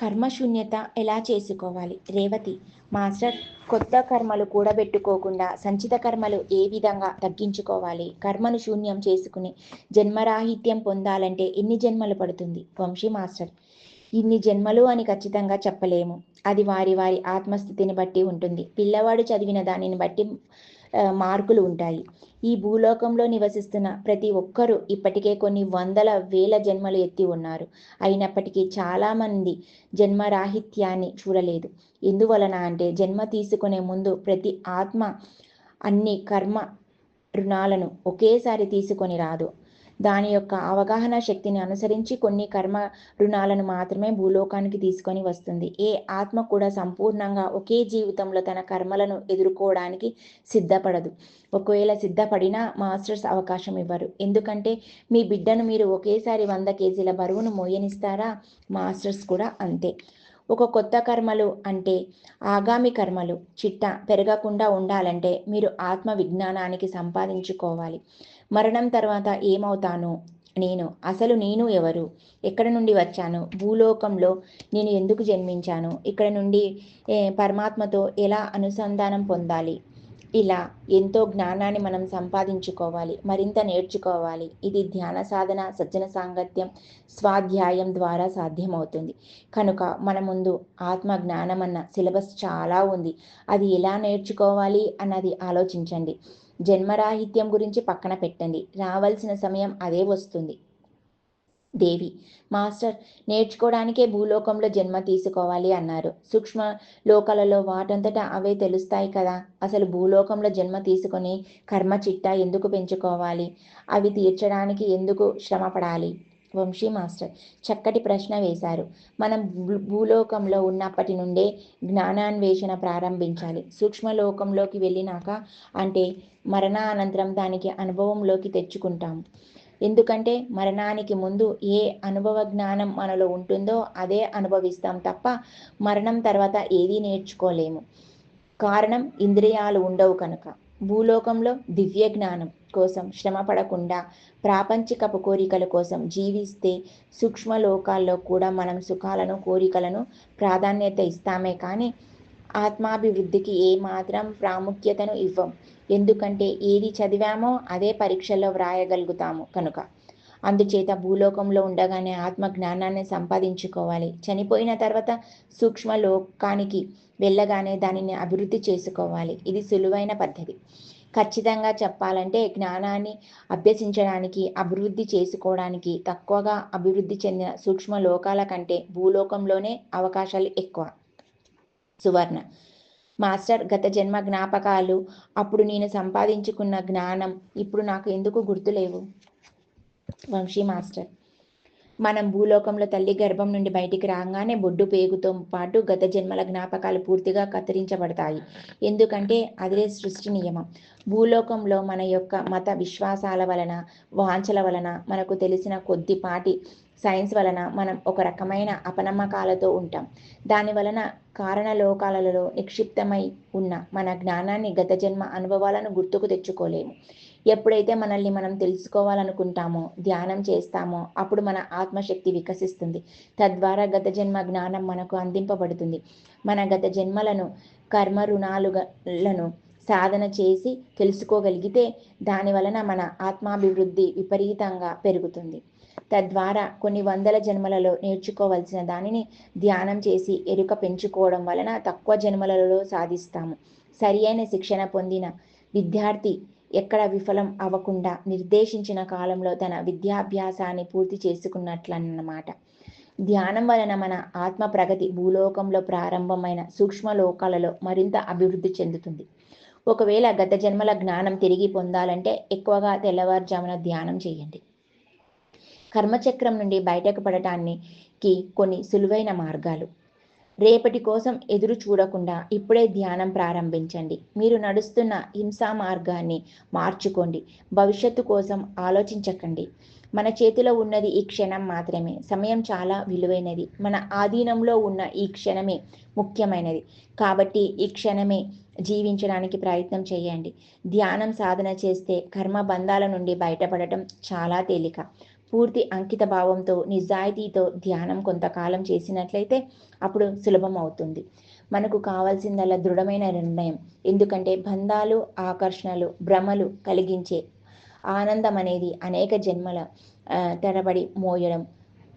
కర్మశూన్యత ఎలా చేసుకోవాలి? రేవతి మాస్టర్ కొత్త కర్మలు కూడబెట్టుకోకుండా సంచిత కర్మలు ఏ విధంగా తగ్గించుకోవాలి? కర్మను శూన్యం చేసుకుని జన్మరాహిత్యం పొందాలంటే ఎన్ని జన్మలు పడుతుంది? వంశీ మాస్టర్. ఇన్ని జన్మలు అని ఖచ్చితంగా చెప్పలేము. అది వారి వారి ఆత్మస్థితిని బట్టి ఉంటుంది. పిల్లవాడు చదివిన దానిని బట్టి మార్కులు ఉంటాయి. ఈ భూలోకంలో నివసిస్తున్న ప్రతి ఒక్కరూ ఇప్పటికే కొన్ని వందల వేల జన్మలు ఎత్తి ఉన్నారు. అయినప్పటికీ చాలామంది జన్మరాహిత్యాన్ని చూడలేదు. ఎందువలన అంటే జన్మ తీసుకునే ముందు ప్రతి ఆత్మ అన్ని కర్మ రుణాలను ఒకేసారి తీసుకొని రాదు. దాని యొక్క అవగాహన శక్తిని అనుసరించి కొన్ని కర్మ రుణాలను మాత్రమే భూలోకానికి తీసుకొని వస్తుంది. ఏ ఆత్మ కూడా సంపూర్ణంగా ఒకే జీవితంలో తన కర్మలను ఎదుర్కోవడానికి సిద్ధపడదు. ఒకవేళ సిద్ధపడినా మాస్టర్స్ అవకాశం ఇవ్వరు. ఎందుకంటే మీ బిడ్డను మీరు ఒకేసారి వంద కేజీల బరువును మోయనిస్తారా? మాస్టర్స్ కూడా అంతే. ఒక కొత్త కర్మలు అంటే ఆగామి కర్మలు. చిట్ట పెరగకుండా ఉండాలంటే మీరు ఆత్మ విజ్ఞానానికి సంపాదించుకోవాలి. మరణం తర్వాత ఏమవుతాను? నేను అసలు నేను ఎవరు? ఎక్కడ నుండి వచ్చాను? భూలోకంలో నేను ఎందుకు జన్మించాను? ఇక్కడ నుండి పరమాత్మతో ఎలా అనుసంధానం పొందాలి? ఇలా ఎంతో జ్ఞానాన్ని మనం సంపాదించుకోవాలి మరింత నేర్చుకోవాలి. ఇది ధ్యాన సాధన సజ్జన సాంగత్యం స్వాధ్యాయం ద్వారా సాధ్యమవుతుంది. కనుక మన ముందు ఆత్మ జ్ఞానం అన్న సిలబస్ చాలా ఉంది. అది ఎలా నేర్చుకోవాలి అన్నది ఆలోచించండి. జన్మరాహిత్యం గురించి పక్కన పెట్టండి. రావాల్సిన సమయం అదే వస్తుంది. దేవి. మాస్టర్ నేర్చుకోవడానికే భూలోకంలో జన్మ తీసుకోవాలి అన్నారు. సూక్ష్మ లోకాలలో వాటంతటా అవే తెలుస్తాయి కదా. అసలు భూలోకంలో జన్మ తీసుకొని కర్మ చిట్టా ఎందుకు పెంచుకోవాలి? అవి తీర్చడానికి ఎందుకు శ్రమపడాలి? వంశీ మాస్టర్ చక్కటి ప్రశ్న వేశారు. మనం భూ- భూలోకంలో ఉన్నప్పటి నుండే జ్ఞానాన్వేషణ ప్రారంభించాలి. సూక్ష్మలోకంలోకి వెళ్ళినాక అంటే మరణానంతరం దానికి అనుభవంలోకి తెచ్చుకుంటాం. ఎందుకంటే మరణానికి ముందు ఏ అనుభవ జ్ఞానం మనలో ఉంటుందో అదే అనుభవిస్తాం తప్ప మరణం తర్వాత ఏదీ నేర్చుకోలేము. కారణం ఇంద్రియాలు ఉండవు కనుక. భూలోకంలో దివ్య జ్ఞానం కోసం శ్రమ పడకుండా ప్రాపంచికపు కోరికల కోసం జీవిస్తే సూక్ష్మ లోకాల్లో కూడా మనం సుఖాలను కోరికలను ప్రాధాన్యత ఇస్తామే కానీ ఆత్మాభివృద్ధికి ఏ మాత్రం ప్రాముఖ్యతను ఇవ్వం. ఎందుకంటే ఏది చదివామో అదే పరీక్షల్లో వ్రాయగలుగుతాము కనుక. అందుచేత భూలోకంలో ఉండగానే ఆత్మ జ్ఞానాన్ని సంపాదించుకోవాలి. చనిపోయిన తర్వాత సూక్ష్మ లోకానికి వెళ్ళగానే దానిని అభివృద్ధి చేసుకోవాలి. ఇది సులువైన పద్ధతి. ఖచ్చితంగా చెప్పాలంటే జ్ఞానాన్ని అభ్యసించడానికి అభివృద్ధి చేసుకోవడానికి తక్కువగా అభివృద్ధి చెందిన సూక్ష్మ లోకాల కంటే భూలోకంలోనే అవకాశాలు ఎక్కువ. సువర్ణ. మాస్టర్ గత జన్మ జ్ఞాపకాలు అప్పుడు నేను సంపాదించుకున్న జ్ఞానం ఇప్పుడు నాకు ఎందుకు గుర్తులేవు? వంశీ మాస్టర్. మనం భూలోకంలో తల్లి గర్భం నుండి బయటికి రాగానే బొడ్డు పేగుతో పాటు గత జన్మల జ్ఞాపకాలు పూర్తిగా కత్తిరించబడతాయి. ఎందుకంటే అదే సృష్టి నియమం. భూలోకంలో మన యొక్క మత విశ్వాసాల వలన వాంఛల వలన మనకు తెలిసిన కొద్దిపాటి సైన్స్ వలన మనం ఒక రకమైన అపనమ్మకాలతో ఉంటాం. దాని వలన కారణలోకాలలో నిక్షిప్తమై ఉన్న మన జ్ఞానాన్ని గత జన్మ అనుభవాలను గుర్తుకు తెచ్చుకోలేము. ఎప్పుడైతే మనల్ని మనం తెలుసుకోవాలనుకుంటామో ధ్యానం చేస్తామో అప్పుడు మన ఆత్మశక్తి వికసిస్తుంది. తద్వారా గత జన్మ జ్ఞానం మనకు అందింపబడుతుంది. మన గత జన్మలను కర్మ రుణాలులను సాధన చేసి తెలుసుకోగలిగితే దాని వలన మన ఆత్మాభివృద్ధి విపరీతంగా పెరుగుతుంది. తద్వారా కొన్ని వందల జన్మలలో నేర్చుకోవలసిన దానిని ధ్యానం చేసి ఎరుక పెంచుకోవడం వలన తక్కువ జన్మలలో సాధిస్తాము. సరి అయిన శిక్షణ పొందిన విద్యార్థి ఎక్కడ విఫలం అవ్వకుండా నిర్దేశించిన కాలంలో తన విద్యాభ్యాసాన్ని పూర్తి చేసుకున్నట్లన్నమాట. ధ్యానం వలన మన ఆత్మ ప్రగతి భూలోకంలో ప్రారంభమైన సూక్ష్మ లోకాలలో మరింత అభివృద్ధి చెందుతుంది. ఒకవేళ గత జన్మల జ్ఞానం తిరిగి పొందాలంటే ఎక్కువగా తెల్లవారుజామున ధ్యానం చేయండి. కర్మచక్రం నుండి బయటకు పడటానికి కొన్ని సులువైన మార్గాలు. రేపటి కోసం ఎదురు చూడకుండా ఇప్పుడే ధ్యానం ప్రారంభించండి. మీరు నడుస్తున్న హింసా మార్గాన్ని మార్చుకోండి. భవిష్యత్తు కోసం ఆలోచించకండి. మన చేతిలో ఉన్నది ఈ క్షణం మాత్రమే. సమయం చాలా విలువైనది. మన ఆధీనంలో ఉన్న ఈ క్షణమే ముఖ్యమైనది. కాబట్టి ఈ క్షణమే జీవించడానికి ప్రయత్నం చేయండి. ధ్యానం సాధన చేస్తే కర్మ బంధాల నుండి బయటపడటం చాలా తేలిక. పూర్తి అంకిత భావంతో నిజాయితీతో ధ్యానం కొంతకాలం చేసినట్లయితే అప్పుడు సులభం అవుతుంది. మనకు కావాల్సిందల్లా దృఢమైన నిర్ణయం. ఎందుకంటే బంధాలు ఆకర్షణలు భ్రమలు కలిగించే ఆనందం అనేది అనేక జన్మల తరబడి మోయడం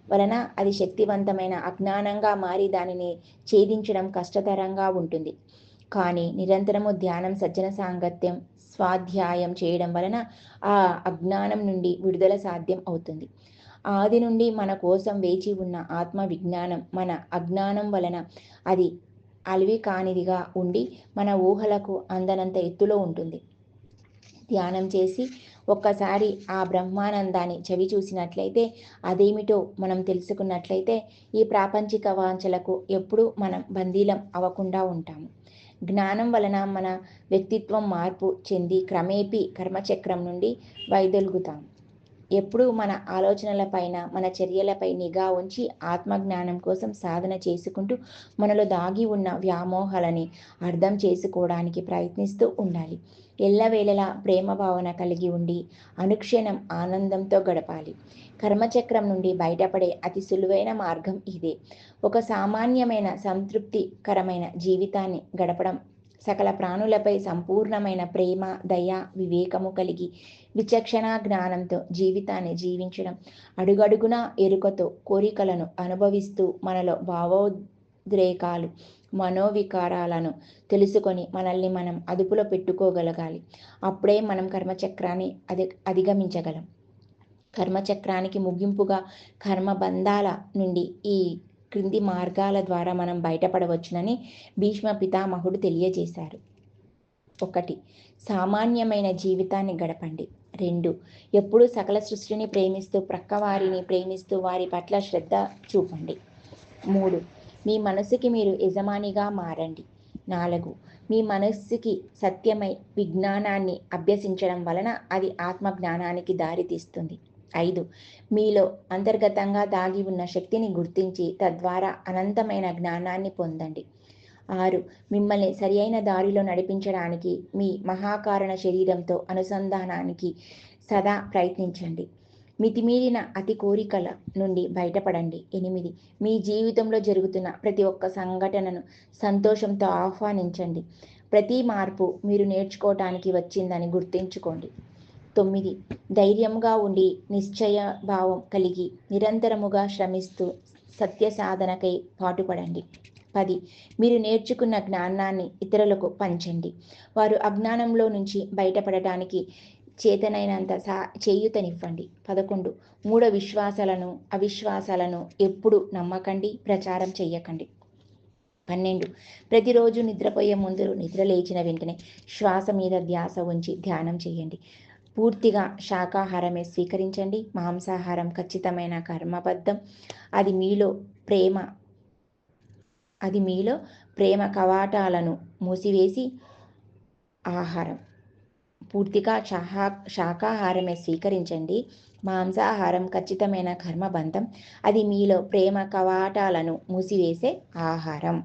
వలన అది శక్తివంతమైన అజ్ఞానంగా మారి దానిని ఛేదించడం కష్టతరంగా ఉంటుంది. కానీ నిరంతరము ధ్యానం సజ్జన సాంగత్యం స్వాధ్యాయం చేయడం వలన ఆ అజ్ఞానం నుండి విడుదల సాధ్యం అవుతుంది. ఆది నుండి మన కోసం వేచి ఉన్న ఆత్మ విజ్ఞానం మన అజ్ఞానం వలన అది అలివి కానిదిగా ఉండి మన ఊహలకు అందనంత ఎత్తులో ఉంటుంది. ధ్యానం చేసి ఒక్కసారి ఆ బ్రహ్మానందాన్ని చవి చూసినట్లయితే అదేమిటో మనం తెలుసుకున్నట్లయితే ఈ ప్రాపంచిక వాంఛలకు ఎప్పుడూ మనం బందీలం అవ్వకుండా ఉంటాము. జ్ఞానం వలన మన వ్యక్తిత్వం మార్పు చెంది క్రమేపీ కర్మచక్రం నుండి వైదొలుగుతాం. ఎప్పుడూ మన ఆలోచనలపైన మన చర్యలపై నిఘా ఉంచి ఆత్మజ్ఞానం కోసం సాధన చేసుకుంటూ మనలో దాగి ఉన్న వ్యామోహాలని అర్థం చేసుకోవడానికి ప్రయత్నిస్తూ ఉండాలి. ఎల్లవేళలా ప్రేమ భావన కలిగి ఉండి అనుక్షణం ఆనందంతో గడపాలి. కర్మచక్రం నుండి బయటపడే అతి సులువైన మార్గం ఇదే. ఒక సామాన్యమైన సంతృప్తికరమైన జీవితాన్ని గడపడం సకల ప్రాణులపై సంపూర్ణమైన ప్రేమ దయ వివేకము కలిగి విచక్షణ జ్ఞానంతో జీవితాన్ని జీవించడం. అడుగడుగున ఎరుకతో కోరికలను అనుభవిస్తూ మనలో భావోద్రేకాలు మనోవికారాలను తెలుసుకొని మనల్ని మనం అదుపులో పెట్టుకోగలగాలి. అప్పుడే మనం కర్మచక్రాన్ని అధి అధిగమించగలం. కర్మచక్రానికి ముగింపుగా కర్మబంధాల నుండి ఈ క్రింది మార్గాల ద్వారా మనం బయటపడవచ్చునని భీష్మ పితామహుడు తెలియజేశారు. ఒకటి సామాన్యమైన జీవితాన్ని గడపండి. రెండు ఎప్పుడూ సకల సృష్టిని ప్రేమిస్తూ ప్రక్కవారిని ప్రేమిస్తూ వారి పట్ల శ్రద్ధ చూపండి. మూడు మీ మనసుకి మీరు యజమానిగా మారండి. నాలుగు మీ మనస్సుకి సత్యమై విజ్ఞానాన్ని అభ్యసించడం వలన అది ఆత్మ జ్ఞానానికి దారితీస్తుంది. ఐదు. మీలో అంతర్గతంగా దాగి ఉన్న శక్తిని గుర్తించి తద్వారా అనంతమైన జ్ఞానాన్ని పొందండి. ఆరు. మిమ్మల్ని సరియైన దారిలో నడిపించడానికి మీ మహాకారణ శరీరంతో అనుసంధానానికి సదా ప్రయత్నించండి. మితిమీరిన అతి కోరికల నుండి బయటపడండి. ఎనిమిది. మీ జీవితంలో జరుగుతున్న ప్రతి ఒక్క సంఘటనను సంతోషంతో ఆహ్వానించండి. ప్రతి మార్పు మీరు నేర్చుకోవటానికి వచ్చిందని గుర్తుంచుకోండి. తొమ్మిది. ధైర్యంగా ఉండి నిశ్చయ భావం కలిగి నిరంతరముగా శ్రమిస్తూ సత్య సాధనకై పాటుపడండి. పది. మీరు నేర్చుకున్న జ్ఞానాన్ని ఇతరులకు పంచండి. వారు అజ్ఞానంలో నుంచి బయటపడటానికి చేతనైనంత సా చేయుతనివ్వండి. పదకొండు. మూఢ విశ్వాసాలను అవిశ్వాసాలను ఎప్పుడు నమ్మకండి ప్రచారం చెయ్యకండి. పన్నెండు. ప్రతిరోజు నిద్రపోయే ముందు నిద్ర లేచిన వెంటనే శ్వాస మీద ధ్యాస ఉంచి ధ్యానం చేయండి పూర్తిగా శాకాహారమే స్వీకరించండి. మాంసాహారం ఖచ్చితమైన కర్మబద్ధం. అది మీలో ప్రేమ అది మీలో ప్రేమ కవాటాలను మూసివేసి ఆహారం. పూర్తిగా శాహా శాకాహారమే స్వీకరించండి. మాంసాహారం ఖచ్చితమైన కర్మబంధం. అది మీలో ప్రేమ కవాటాలను మూసివేసే ఆహారం.